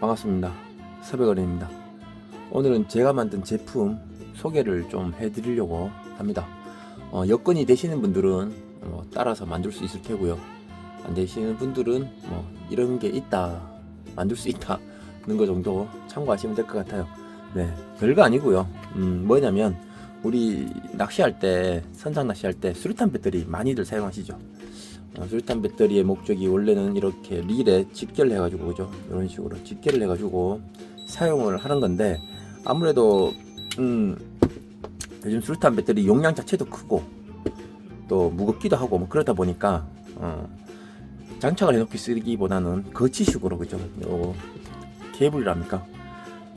반갑습니다. 서백어린입니다. 오늘은 제가 만든 제품 소개를 좀 해드리려고 합니다. 어, 여건이 되시는 분들은 어, 따라서 만들 수 있을 테고요. 안 되시는 분들은 뭐 이런 게 있다, 만들 수 있다, 는 거 정도 참고하시면 될 것 같아요. 네, 별거 아니고요. 음, 뭐냐면 우리 낚시할 때 선상 낚시할 때 수류탄 배터리 많이들 사용하시죠. 어, 수류탄 배터리의 목적이 원래는 이렇게 릴에 직결해 가지고 그죠? 이런 식으로 직결을 해 가지고 사용을 하는 건데 아무래도 음 요즘 수류탄 배터리 용량 자체도 크고 또 무겁기도 하고 뭐 그러다 보니까 어, 장착을 해놓고 쓰기보다는 거치식으로 그죠? 요 케이블이랍니까?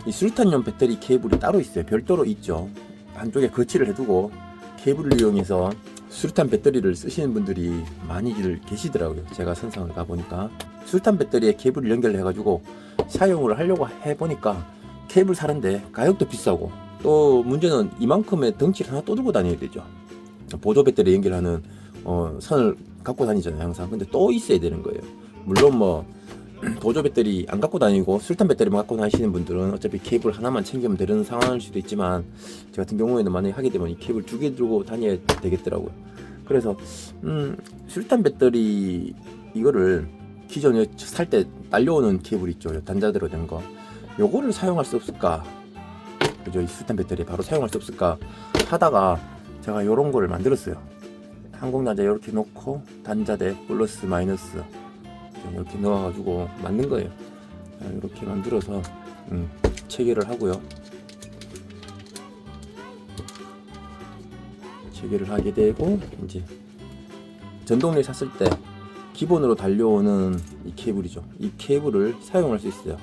이 수류탄용 배터리 케이블이 따로 있어요. 별도로 있죠. 한쪽에 거치를 해두고 케이블을 이용해서 수류탄 배터리를 쓰시는 분들이 많이들 계시더라고요. 제가 선상을 가보니까 수류탄 배터리에 케이블을 연결해가지고 사용을 하려고 해보니까 케이블 사는데 가격도 비싸고 또 문제는 이만큼의 덩치를 하나 또 들고 다녀야 되죠. 보조 배터리 연결하는 어, 선을 갖고 다니잖아요 항상. 근데 또 있어야 되는 거예요. 물론 뭐 보조 배터리 안 갖고 다니고 수류탄 배터리만 갖고 다니시는 분들은 어차피 케이블 하나만 챙기면 되는 상황일 수도 있지만 저 같은 경우에는 만약에 하게 되면 이 케이블 두 개 들고 다녀야 되겠더라고요. 그래서 음, 수류탄 배터리 이거를 기존에 살때 딸려오는 케이블 있죠. 요 단자대로 된 거. 요거를 사용할 수 없을까? 그죠? 이 수류탄 배터리 바로 사용할 수 없을까? 하다가 제가 요런 거를 만들었어요. 항공 단자 이렇게 놓고 단자대 플러스 마이너스 이렇게 넣어가지고 만든 거예요. 자, 이렇게 만들어서 음, 체결을 하고요. 체결을 하게 되고 이제 전동리에 샀을 때 기본으로 달려오는 이 케이블이죠. 이 케이블을 사용할 수 있어요.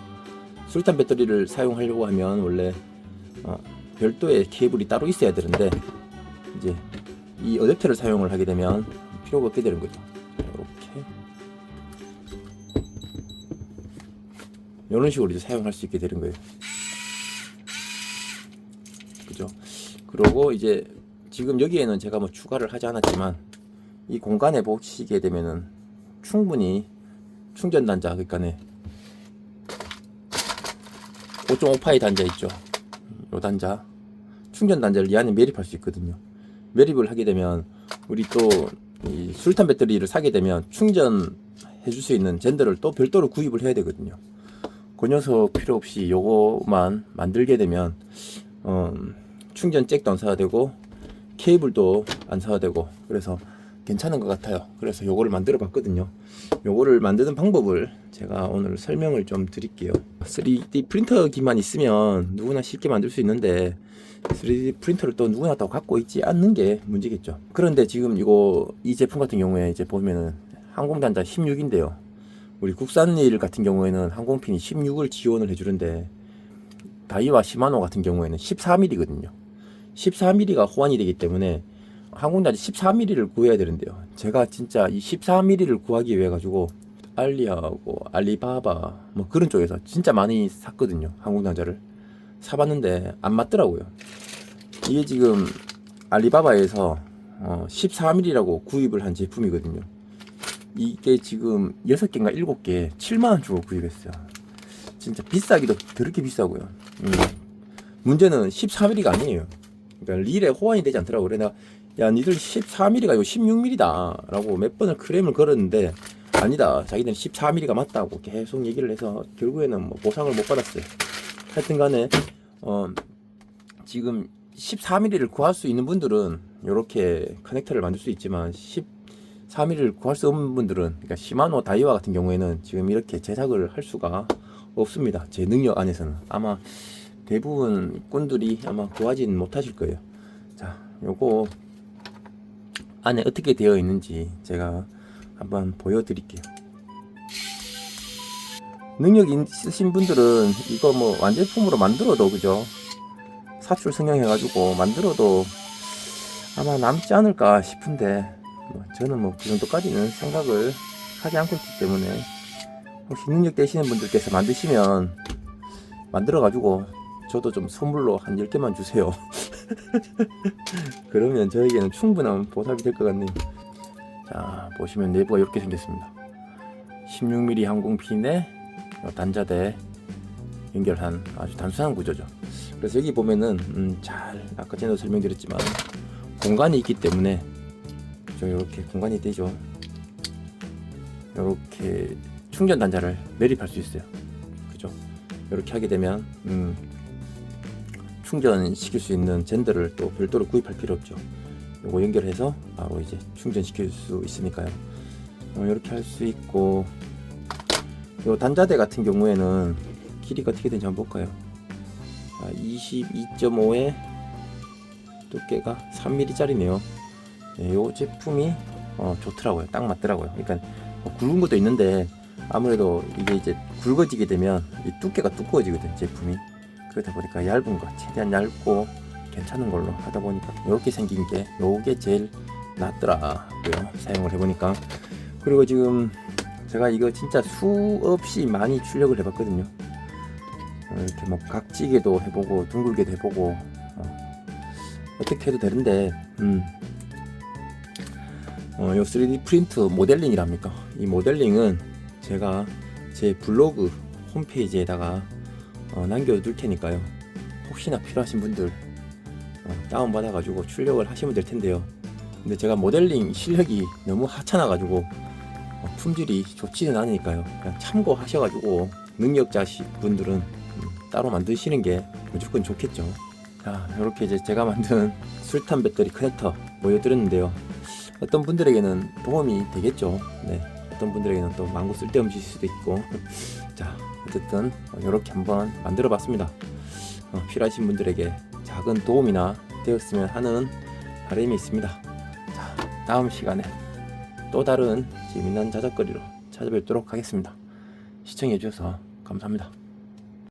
수류탄 배터리를 사용하려고 하면 원래 어, 별도의 케이블이 따로 있어야 되는데 이제 이 어댑터를 사용을 하게 되면 필요가 없게 되는 거죠. 이런 식으로 이제 사용할 수 있게 되는 거예요. 그죠? 그러고 이제 지금 여기에는 제가 뭐 추가를 하지 않았지만 이 공간에 보시게 되면은 충분히 충전 단자 그러니까네 5.5파이 단자 있죠. 요 단자 충전 단자를 이 안에 매립할 수 있거든요. 매립을 하게 되면 우리 또이 수류탄 배터리를 사게 되면 충전해 줄 수 있는 젠더를 또 별도로 구입을 해야 되거든요. 그 녀석 필요 없이 요거만 만들게 되면 어, 충전 잭도 안 사야 되고 케이블도 안 사야 되고 그래서 괜찮은 것 같아요. 그래서 요거를 만들어 봤거든요. 요거를 만드는 방법을 제가 오늘 설명을 좀 드릴게요. 3D 프린터기만 있으면 누구나 쉽게 만들 수 있는데 3D 프린터를 또 누구나 다 갖고 있지 않는 게 문제겠죠. 그런데 지금 이거 이 제품 같은 경우에 이제 보면은 항공 단자 16인데요. 우리 국산일 같은 경우에는 항공핀이 16을 지원을 해주는데 다이와 시마노 같은 경우에는 14mm거든요. 14mm가 호환이 되기 때문에 항공단지 14mm를 구해야 되는데요. 제가 진짜 이 14mm를 구하기 위해 가지고 알리하고 알리바바 뭐 그런 쪽에서 진짜 많이 샀거든요. 항공단자를 사봤는데 안 맞더라고요. 이게 지금 알리바바에서 어 14mm라고 구입을 한 제품이거든요. 이게 지금 6개인가 7개 7만원 주고 구입했어요. 진짜 비싸기도 더럽게 비싸고요. 음. 문제는 14mm가 아니에요. 그러니까 릴에 호환이 되지 않더라고. 그래, 내가, 야, 니들 14mm가 이거 16mm다. 라고 몇 번을 크레임을 걸었는데, 아니다. 자기들은 14mm가 맞다고 계속 얘기를 해서, 결국에는 뭐 보상을 못 받았어요. 하여튼 간에, 어, 지금 14mm를 구할 수 있는 분들은, 이렇게 커넥터를 만들 수 있지만, 14mm를 구할 수 없는 분들은, 그러니까 시마노 다이와 같은 경우에는 지금 이렇게 제작을 할 수가 없습니다. 제 능력 안에서는. 아마, 대부분 꾼들이 아마 구하지는 못하실 거예요. 자, 요거 안에 어떻게 되어 있는지 제가 한번 보여드릴게요. 능력 있으신 분들은 이거 뭐 완제품으로 만들어도 그죠? 사출 성형해가지고 만들어도 아마 남지 않을까 싶은데 뭐 저는 뭐 그 정도까지는 생각을 하지 않고 있기 때문에 혹시 능력 되시는 분들께서 만드시면 만들어 가지고 저도 좀 선물로 한 10개만 주세요. 그러면 저에게는 충분한 보답이 될 것 같네요. 자, 보시면 내부가 이렇게 생겼습니다. 16mm 항공핀에 단자대 연결한 아주 단순한 구조죠. 그래서 여기 보면은 음, 잘 아까 전에도 설명드렸지만 공간이 있기 때문에 저 이렇게 공간이 되죠. 이렇게 충전 단자를 매립할 수 있어요. 그죠? 이렇게 하게 되면 음, 충전시킬 수 있는 젠더를 또 별도로 구입할 필요 없죠. 요거 연결해서 바로 이제 충전시킬 수 있으니까요. 어, 이렇게 할 수 있고 요 단자대 같은 경우에는 길이가 어떻게 되는지 한번 볼까요? 아, 22.5에 두께가 3mm짜리네요. 네, 요 제품이 어, 좋더라고요. 딱 맞더라고요. 그러니까 뭐 굵은 것도 있는데 아무래도 이게 이제 굵어지게 되면 이 두께가 두꺼워지거든 제품이. 그러다 보니까 얇은 거 최대한 얇고 괜찮은 걸로 하다 보니까 이렇게 생긴 게 요게 제일 낫더라고요. 사용을 해보니까 그리고 지금 제가 이거 진짜 수없이 많이 출력을 해봤거든요. 어, 이렇게 뭐 각지게도 해보고 둥글게도 해보고 어, 어떻게 해도 되는데 음. 어, 요 3D 프린트 모델링이랍니까? 이 모델링은 제가 제 블로그 홈페이지에다가 어, 남겨둘 테니까요. 혹시나 필요하신 분들 어, 다운받아가지고 출력을 하시면 될 텐데요. 근데 제가 모델링 실력이 너무 하찮아가지고 어, 품질이 좋지는 않으니까요. 그냥 참고하셔가지고 능력자시 분들은 음, 따로 만드시는 게 무조건 좋겠죠. 자, 이렇게 이제 제가 만든 술탄 배터리 커넥터 보여드렸는데요. 어떤 분들에게는 도움이 되겠죠. 네. 어떤 분들에게는 또 망고 쓸데없을 수도 있고. 자, 어쨌든 이렇게 한번 만들어 봤습니다. 어, 필요하신 분들에게 작은 도움이나 되었으면 하는 바람이 있습니다. 자, 다음 시간에 또 다른 재미난 자작거리로 찾아뵙도록 하겠습니다. 시청해 주셔서 감사합니다.